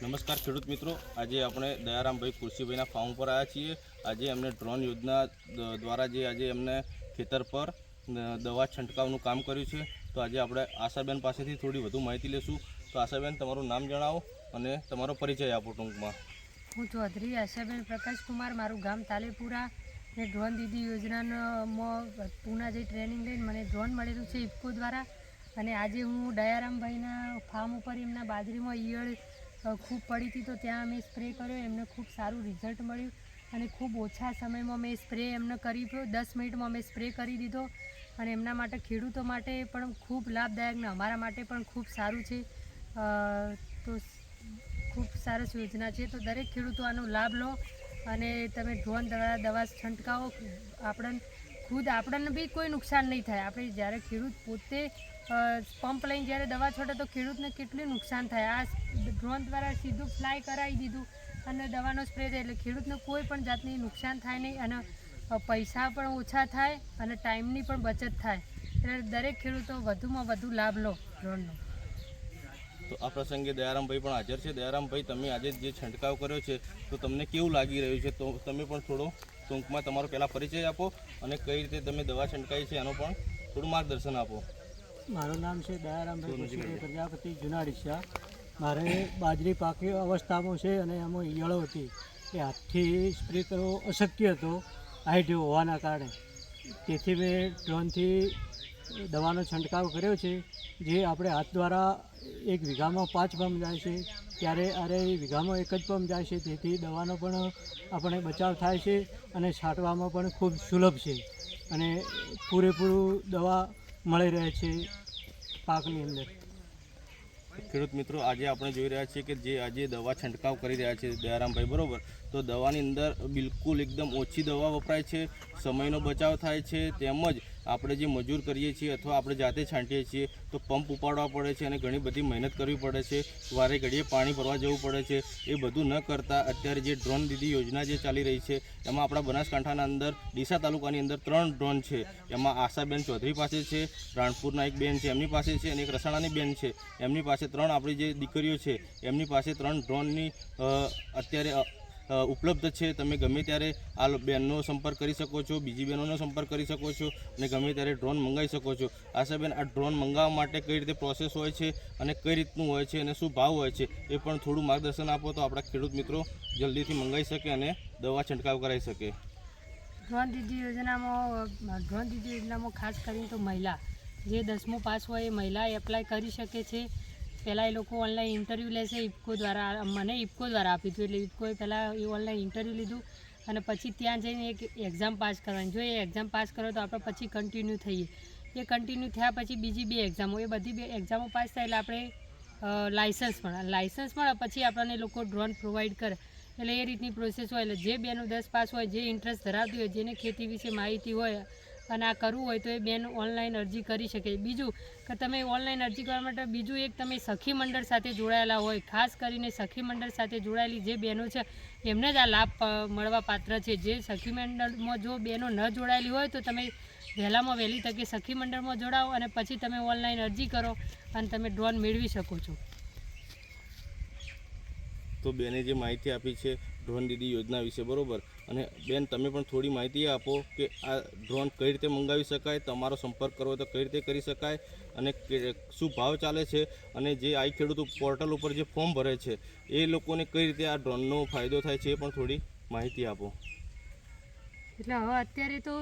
નમસ્કાર ખેડૂત મિત્રો. આજે આપણે દયારામભાઈ કૃષિભાઈના ફાર્મ પર આવ્યા છીએ. આજે એમને ડ્રોન યોજના દ્વારા જે આજે એમને ખેતર પર દવા છંટકાવનું કામ કર્યું છે. તો આજે આપણે આશાબેન પાસેથી થોડી વધુ માહિતી લેશું. તો આશાબેન, તમારું નામ જણાવો અને તમારો પરિચય આપો ટૂંકમાં. હું ચૌધરી, આશાબેન પ્રકાશકુમાર. મારું ગામ તાલેપુરા. ને ડ્રોન દીદી યોજનામાં પૂના જે ટ્રેનિંગ લઈને મને ડ્રોન મળેલું છે ઇફકો દ્વારા. અને આજે હું દયારામભાઈના ફાર્મ ઉપર, એમના બાજરીમાં ઈયળ ખૂબ પડી હતી તો ત્યાં અમે સ્પ્રે કર્યો, એમને ખૂબ સારું રિઝલ્ટ મળ્યું. અને ખૂબ ઓછા સમયમાં મેં સ્પ્રે એમને કરી દસ મિનિટમાં મેં સ્પ્રે કરી દીધો. અને એમના માટે ખેડૂતો માટે પણ ખૂબ લાભદાયક ને અમારા માટે પણ ખૂબ સારું છે. તો ખૂબ સરસ યોજના છે. તો દરેક ખેડૂતો આનો લાભ લો. અને તમે ડ્રોન દ્વારા દવા છંટકાવો. આપણને ખુદ આપણને બી કોઈ નુકસાન નહીં થાય. આપણે જ્યારે ખેડૂત પોતે પંપ લઈને જ્યારે દવા છોડે તો ખેડૂતને કેટલું નુકસાન થાય. આ ડ્રોન દ્વારા સીધું ફ્લાય કરાવી દીધું અને દવાનો સ્પ્રે થાય એટલે ખેડૂતને કોઈ પણ જાતની નુકસાન થાય નહીં અને પૈસા પણ ઓછા થાય અને ટાઈમની પણ બચત થાય. એટલે દરેક ખેડૂતો વધુમાં વધુ લાભ લો ડ્રોનનો. તો આ પ્રસંગે દયારામભાઈ પણ હાજર છે. દયારામભાઈ, તમે આજે જે છંટકાવ કર્યો છે, તો તમને કેવું લાગી રહ્યું છે? તો તમે પણ થોડો ટૂંકમાં તમારો પહેલાં પરિચય આપો અને કઈ રીતે તમે દવા છંટકાવી છે એનો પણ થોડું માર્ગદર્શન આપો. મારું નામ છે દયારામભાઈ પ્રજાપતિ પ્રજાપતિ જુનાડીશા મારે બાજરી પાકી અવસ્થામાં છે અને એમાં ઈયળો હતી. એ હાથથી સ્પ્રે કરવો અશક્ય હતો હાઈટ હોવાના કારણે. તેથી મેં ડ્રોનથી દવાનો છંટકાવ કર્યો છે જે આપણે હાથ દ્વારા એક વીઘામાં પાંચ બમ જાય છે. ત્યારે અરે વીઘામાં એક જ પંપ જાય છે, તેથી દવાનો પણ આપણે બચાવ થાય છે અને છાંટવામાં પણ ખૂબ સુલભ છે અને પૂરેપૂરું દવા મળી રહે છે પાકની અંદર. ખેડૂત મિત્રો, આજે આપણે જોઈ રહ્યા છીએ કે જે આજે દવા છંટકાવ કરી રહ્યા છે દયારામભાઈ, બરોબર? તો દવાની અંદર બિલકુલ એકદમ ઓછી દવા વપરાય છે, સમયનો બચાવ થાય છે, તેમજ આપણે જે મજૂર કરીએ છીએ અથવા આપણે જાતે છાંટીએ છીએ, તો પંપ ઉપાડવા પડે છે અને ઘણી બધી મહેનત કરવી પડે છે. વારે ઘડીએ પાણી ભરવા જવું પડે છે. એ બધું ન કરતાં અત્યારે જે ડ્રોન દીદી યોજના જે ચાલી રહી છે, એમાં આપણા બનાસકાંઠાના અંદર, ડીસા તાલુકાની અંદર ત્રણ ડ્રોન છે. એમાં આશાબેન ચૌધરી પાસે છે રાણપુરના એક બેન છે, એમની પાસે છે અને એક રસાણાની બેન છે. એમની પાસે ત્રણ આપણી જે દીકરીઓ છે, એમની પાસે ત્રણ ડ્રોનની અત્યારે ઉપલબ્ધ છે. તમે ગમે ત્યારે આ બેનનો સંપર્ક કરી શકો છો, બીજી બહેનોનો સંપર્ક કરી શકો છો અને ગમે ત્યારે ડ્રોન મંગાવી શકો છો. આશાબેન આ ડ્રોન મંગાવવા માટે કઈ રીતે પ્રોસેસ હોય છે અને કઈ રીતનું હોય છે અને શું ભાવ હોય છે એ પણ થોડું માર્ગદર્શન આપો તો આપણા ખેડૂત મિત્રો જલ્દીથી મંગાવી શકે અને દવા છંટકાવ કરાવી શકે. ડ્રોન દીદી યોજનામાં, ડ્રોન દીદી યોજનામાં ખાસ કરીને તો મહિલા, જે દસમું પાસ હોય એ મહિલા એપ્લાય કરી શકે છે. પહેલાં એ લોકો ઓનલાઈન ઇન્ટરવ્યૂ લેશે ઇફકો દ્વારા, મને ઇફકો દ્વારા આપી દીધું એટલે ઇફકોએ પહેલાં એ ઓનલાઈન ઇન્ટરવ્યૂ લીધું અને પછી ત્યાં જઈને એક એક્ઝામ પાસ કરવાની. જો એ એક્ઝામ પાસ કરો તો આપણે પછી કન્ટિન્યુ થઈએ. એ કન્ટિન્યુ થયા પછી બીજી બે એક્ઝામો એ બધી બે એક્ઝામો પાસ થાય એટલે આપણે લાઇસન્સ પણ લાઇસન્સ પણ પછી આપણને લોકો ડ્રોન પ્રોવાઈડ કરે. એટલે એ રીતની પ્રોસેસ હોય. એટલે જે બેનું દસ પાસ હોય, જે ઇન્ટરેસ્ટ ધરાવતી હોય, જેને ખેતી વિશે માહિતી હોય અને આ કરવું હોય તો એ બેન ઓનલાઈન અરજી કરી શકે. બીજું કે તમે ઓનલાઈન અરજી કરવા માટે બીજું એક તમે સખી મંડળ સાથે જોડાયેલા હોય, ખાસ કરીને સખી મંડળ સાથે જોડાયેલી જે બહેનો છે, એમને જ આ લાભ મળવા પાત્ર છે. જે સખી મંડળમાં જો બહેનો ન જોડાયેલી હોય તો તમે વહેલામાં વહેલી તકે સખી મંડળમાં જોડાઓ અને પછી તમે ઓનલાઈન અરજી કરો અને તમે ડ્રોન મેળવી શકો છો. તો બેને જે માહિતી આપી છે ડ્રોન દીદી યોજના વિશે, બરોબર? અને બેન, તમે પણ થોડી માહિતી આપો કે આ ડ્રોન કઈ રીતે મંગાવી શકાય, તમારો સંપર્ક કરવો તો કઈ રીતે કરી શકાય, અને શું ભાવ ચાલે છે, અને જે આઈ ખેડૂત પોર્ટલ ઉપર જે ફોર્મ ભરે છે, એ લોકોને કઈ રીતે આ ડ્રોનનો ફાયદો થાય છે એ પણ થોડી માહિતી આપો. એટલે હવે અત્યારે તો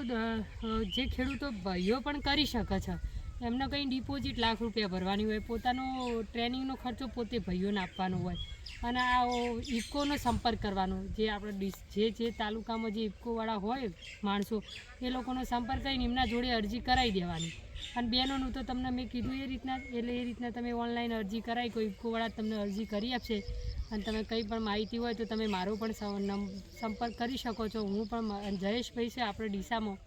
જે ખેડૂતો ભાઈઓ પણ કરી શકે છે એમને કંઈ ડિપોઝિટ લાખ રૂપિયા ભરવાની હોય, પોતાનો ટ્રેનિંગનો ખર્ચો પોતે ભાઈઓને આપવાનો હોય. અને આ ઇફકોનો સંપર્ક કરવાનો, જે આપણે જે જે તાલુકામાં જે ઇફકોવાળા હોય માણસો, એ લોકોનો સંપર્ક કરીને એમના જોડે અરજી કરાવી દેવાની. અને બહેનોનું તો તમને મેં કીધું એ રીતના, એટલે એ રીતના તમે ઓનલાઈન અરજી કરાવી, કોઈ ઇફકોવાળા તમને અરજી કરી આપશે. અને તમે કંઈ પણ માહિતી હોય તો તમે મારો પણ સંપર્ક કરી શકો છો. હું પણ જયેશભાઈ છે આપણે ડીસામાં.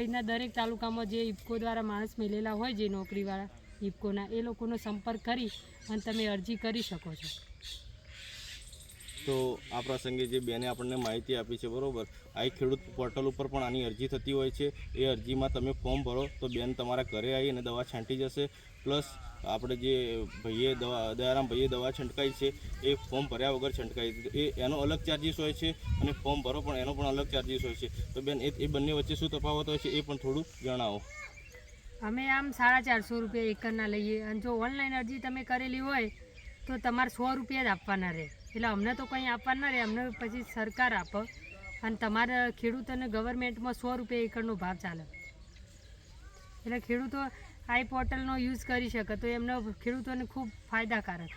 રીતના દરેક તાલુકામાં જે ઇફકો દ્વારા માણસ મેલેલા હોય જે નોકરીવાળા ઇફકોના એ લોકોનો સંપર્ક કરી અને તમે અરજી કરી શકો છો. તો આ પ્રસંગે જે બેને આપણને માહિતી આપી છે, બરાબર? આ ખેડૂત પોર્ટલ ઉપર પણ આની અરજી થતી હોય છે. એ અરજીમાં તમે ફોર્મ ભરો, તો બેન તમારા ઘરે આવી અને દવા છાંટી જશે. પ્લસ આપણે જે ભાઈએ દવા, દયારામ ભાઈએ દવા છંટકાઈ છે, એ ફોર્મ ભર્યા વગર છંટકાઈ હતી એ, એનો અલગ ચાર્જીસ હોય છે અને ફોર્મ ભરો પણ એનો પણ અલગ ચાર્જીસ હોય છે. તો બેન, એ બંને વચ્ચે શું તફાવત હોય છે એ પણ થોડું જણાવો. અમે આમ સાડા ચારસો રૂપિયા એકરના લઈએ અને જો ઓનલાઈન અરજી તમે કરેલી હોય તો તમારે સો રૂપિયા જ આપવાના રહે. એટલે અમને તો કંઈ આપવાના રહે, અમને પછી સરકાર આપે. અને તમારે ખેડૂતોને ગવર્મેન્ટમાં સો રૂપિયા એકરનો ભાવ ચાલે. એટલે ખેડૂતો આઈ પોર્ટલનો યુઝ કરી શકે તો એમને ખેડૂતોને ખૂબ ફાયદાકારક.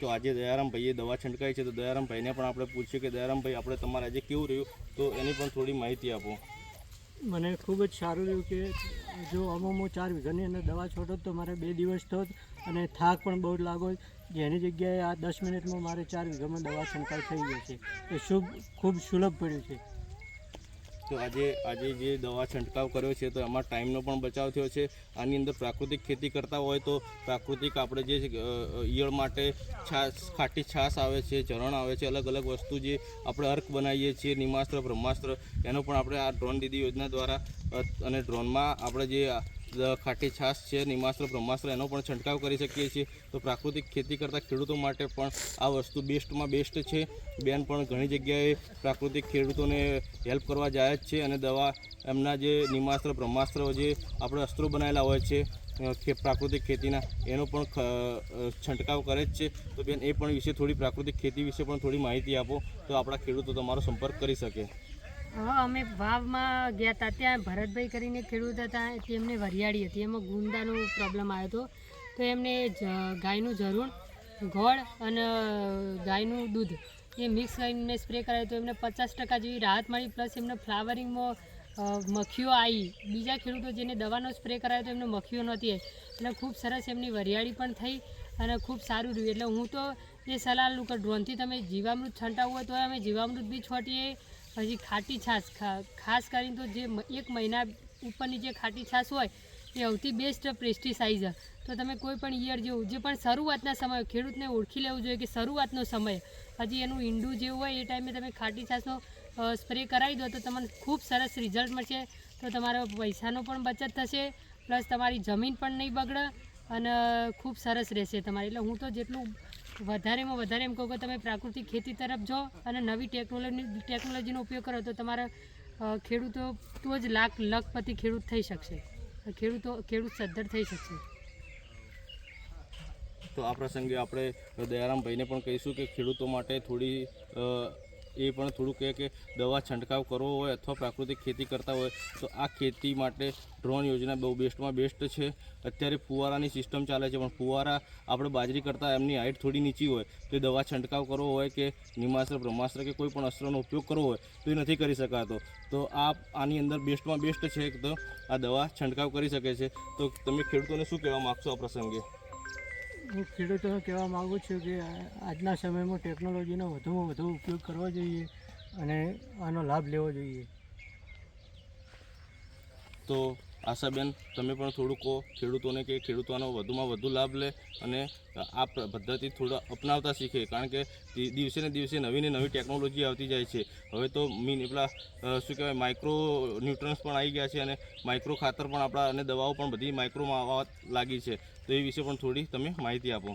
તો આજે દયારામ ભાઈએ દવા છંટકાઈ છે તો દયારામભાઈને પણ આપણે પૂછ્યું કે દયારામભાઈ આપણે તમારે આજે કેવું રહ્યું? તો એની પણ થોડી માહિતી આપો. મને ખૂબ જ સારું રહ્યું કે જો અમુક ચાર વીઘાની અંદર દવા છોડો તો મારે બે દિવસ તો અને થાક પણ બહુ જ લાગો. જેની જગ્યાએ આ દસ મિનિટમાં મારે ચાર વીઘામાં દવા છંટકાવ થઈ ગયો છે. એ શુભ ખૂબ સુલભ પડ્યું છે. તો આજે આજે જે દવા છંટકાવ કર્યો છે, તો એમાં ટાઈમનો પણ બચાવ થયો છે. આની અંદર પ્રાકૃતિક ખેતી કરતા હોય તો પ્રાકૃતિક આપણે જે ઈયળ માટે છાશ ખાટી છાશ આવે છે, ચરણ આવે છે, અલગ અલગ વસ્તુ જે આપણે અર્ક બનાવીએ છીએ, નિમાસ્ત્ર, બ્રહ્માસ્ત્ર, એનો પણ આપણે આ ડ્રોન દીદી યોજના દ્વારા અને ડ્રોનમાં આપણે જે ખાટી છાશ છે નિમાસ્ત્ર બ્રહ્માસ્ત્ર, એનો પણ છંટકાવ કરી શકીએ છીએ. તો પ્રાકૃતિક ખેતી કરતા ખેડૂતો માટે પણ આ વસ્તુ બેસ્ટમાં બેસ્ટ છે. બેન પણ ઘણી જગ્યાએ પ્રાકૃતિક ખેડૂતોને હેલ્પ કરવા જાય જ છે અને દવા, એમના જે નિમાસ્ત્ર બ્રહ્માસ્ત્ર જે આપણે અસ્ત્રો બનાવેલા હોય છે પ્રાકૃતિક ખેતીના, એનો પણ છંટકાવ કરે જ છે. તો બેન એ પણ વિશે થોડી પ્રાકૃતિક ખેતી વિશે પણ થોડી માહિતી આપો, તો આપણા ખેડૂતો તમારો સંપર્ક કરી શકે. હવે અમે વાવમાં ગયા હતા ત્યાં ભરતભાઈ કરીને ખેડૂત હતા તેમને વરિયાળી હતી. એમાં ગુંદાનો પ્રોબ્લેમ આવ્યો હતો. તો એમને ગાયનું જરૂર, ગોળ અને ગાયનું દૂધ એ મિક્સ કરીને સ્પ્રે કરાયો તો એમને પચાસ ટકા જેવી રાહત મળી. પ્લસ એમને ફ્લાવરિંગમાં મખીઓ આવી બીજા ખેડૂતો જેને દવાનો સ્પ્રે કરાયો તો એમને મખીઓ નહોતી. એટલે ખૂબ સરસ એમની વરિયાળી પણ થઈ અને ખૂબ સારું રહ્યું. એટલે હું તો એ સલાહ લઉં કે ડ્રોનથી તમે જીવામૃત છંટાવવું હોય તો અમે જીવામૃત બી છોટીએ. પછી ખાટી છાશ. ખાસ કરીને તો જે એક મહિના ઉપરની જે ખાટી છાશ હોય, એ સૌથી બેસ્ટ પ્રેસ્ટિસાઇઝ તો તમે કોઈ પણ ઈયર જેવું, જે પણ શરૂઆતના સમય, ખેડૂતને ઓળખી લેવું જોઈએ કે શરૂઆતનો સમય. હજી એનું ઈંડું જેવું હોય, એ ટાઈમે તમે ખાટી છાશનો સ્પ્રે કરાવી દો તો તમને ખૂબ સરસ રિઝલ્ટ મળશે. તો તમારો પૈસાનો પણ બચત થશે પ્લસ તમારી જમીન પણ નહીં બગડે, અને ખૂબ સરસ રહેશે તમારી. એટલે હું તો જેટલું વધારેમાં વધારે એમ કહું કે તમે પ્રાકૃતિક ખેતી તરફ જાઓ અને નવી ટેકનોલોજી ટેકનોલોજીનો ઉપયોગ કરો તો તમારા ખેડૂતો તો જ લાખ લખપતિ ખેડૂત થઈ શકશે. ખેડૂતો, ખેડૂત સદ્ધર થઈ શકશે. તો આ પ્રસંગે આપણે દયારામ ભાઈને પણ કહીશું કે ખેડૂતો માટે થોડી એ પણ થોડું કહે કે દવા છંટકાવ કરવો હોય અથવા પ્રાકૃતિક ખેતી કરતા હોય, તો આ ખેતી માટે ડ્રોન યોજના બહુ બેસ્ટમાં બેસ્ટ છે. અત્યારે ફુવારાની સિસ્ટમ ચાલે છે, પણ ફુવારા આપણે બાજરી કરતાં એમની હાઇટ થોડી નીચી હોય, તો દવા છંટકાવ કરવો હોય કે નિમાસ્ત્ર બ્રહ્માસ્ત્ર કે કોઈ પણ અસ્ત્રનો ઉપયોગ કરવો હોય, તો એ નથી કરી શકાતો. તો આ આની અંદર બેસ્ટમાં બેસ્ટ છે તો આ દવા છંટકાવ કરી શકે છે. તો તમે ખેડૂતોને શું કહેવા માગશો આ પ્રસંગે? હું ખેડૂતોને કહેવા માગું છું કે આજના સમયમાં ટેકનોલોજીનો વધુમાં વધુ ઉપયોગ કરવો જોઈએ અને આનો લાભ લેવો જોઈએ. તો આશાબેન, તમે પણ થોડું કહો, ખેડૂતોને કે ખેડૂતોનો વધુમાં વધુ લાભ લે અને આ પદ્ધતિ થોડા અપનાવતા શીખે, કારણ કે દિવસે ને દિવસે નવી ને નવી ટેકનોલોજી આવતી જાય છે. હવે તો મીન પેલા શું કહેવાય, માઇક્રો ન્યુટ્રન્સ પણ આવી ગયા છે અને માઇક્રો ખાતર પણ આપણા અને દવાઓ પણ બધી માઇક્રોમાં આવવા લાગી છે. તો એ વિશે પણ થોડી તમે માહિતી આપો.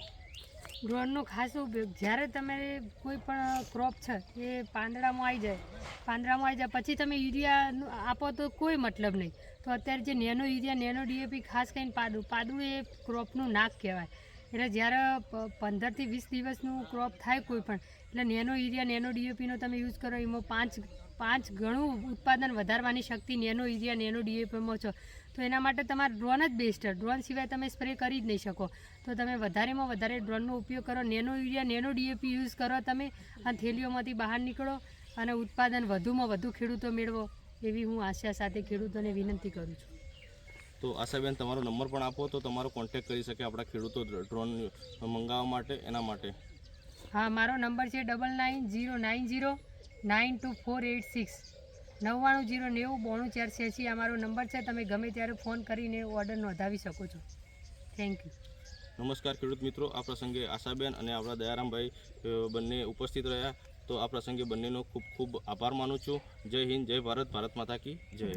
ડ્રોનનો ખાસ ઉપયોગ. જ્યારે તમે કોઈ પણ ક્રોપ છે, એ પાંદડામાં આવી જાય, પાંદડામાં આવી જાય, પછી તમે યુરિયા આપો તો કોઈ મતલબ નહીં. તો અત્યારે જે નેનો યુરિયા, નેનો ડીએપી ખાસ કરીને પાદું પાદું એ ક્રોપનું નાક કહેવાય. એટલે જ્યારે પંદરથી વીસ દિવસનું ક્રોપ થાય કોઈ પણ, એટલે નેનો યુરિયા, નેનો ડીએપીનો તમે યુઝ કરો, એમાં પાંચ પાંચ ગણું ઉત્પાદન વધારવાની શક્તિ નેનો યુરિયા, નેનો ડીએપીમાં છે. તો એના માટે તમારે ડ્રોન જ બેસ્ટ ડ્રોન સિવાય તમે સ્પ્રે કરી જ નહીં શકો. તો તમે વધારેમાં વધારે ડ્રોનનો ઉપયોગ કરો. Nano urea nano DAP use કરો તમે આ થેલીઓમાંથી બહાર નીકળો અને ઉત્પાદન વધુમાં વધુ ખેડૂતો મેળવો એવી હું આશા સાથે ખેડૂતોને વિનંતી કરું છું. તો આશાબેન તમારો નંબર પણ આપો તો તમારો કોન્ટેક્ટ કરી શકે આપણા ખેડૂતો ડ્રોન મંગાવવા માટે એના માટે. હા મારો નંબર છે double nine zero nine zero nine two four eight six નવ્વાણું જીરો નેવું બોણું ચાર છ્યાસી અમારો નંબર છે. તમે ગમે ત્યારે ફોન કરીને ઓર્ડર નોંધાવી શકો છો. થેન્ક યુ નમસ્કાર ખેડૂત મિત્રો, આ પ્રસંગે આશાબેન અને આપણા દયારામભાઈ બંને ઉપસ્થિત રહ્યા. તો આ પ્રસંગે બંનેનો ખૂબ ખૂબ આભાર માનું છું. જય હિન્દ, જય ભારત ભારત માતા કી જય.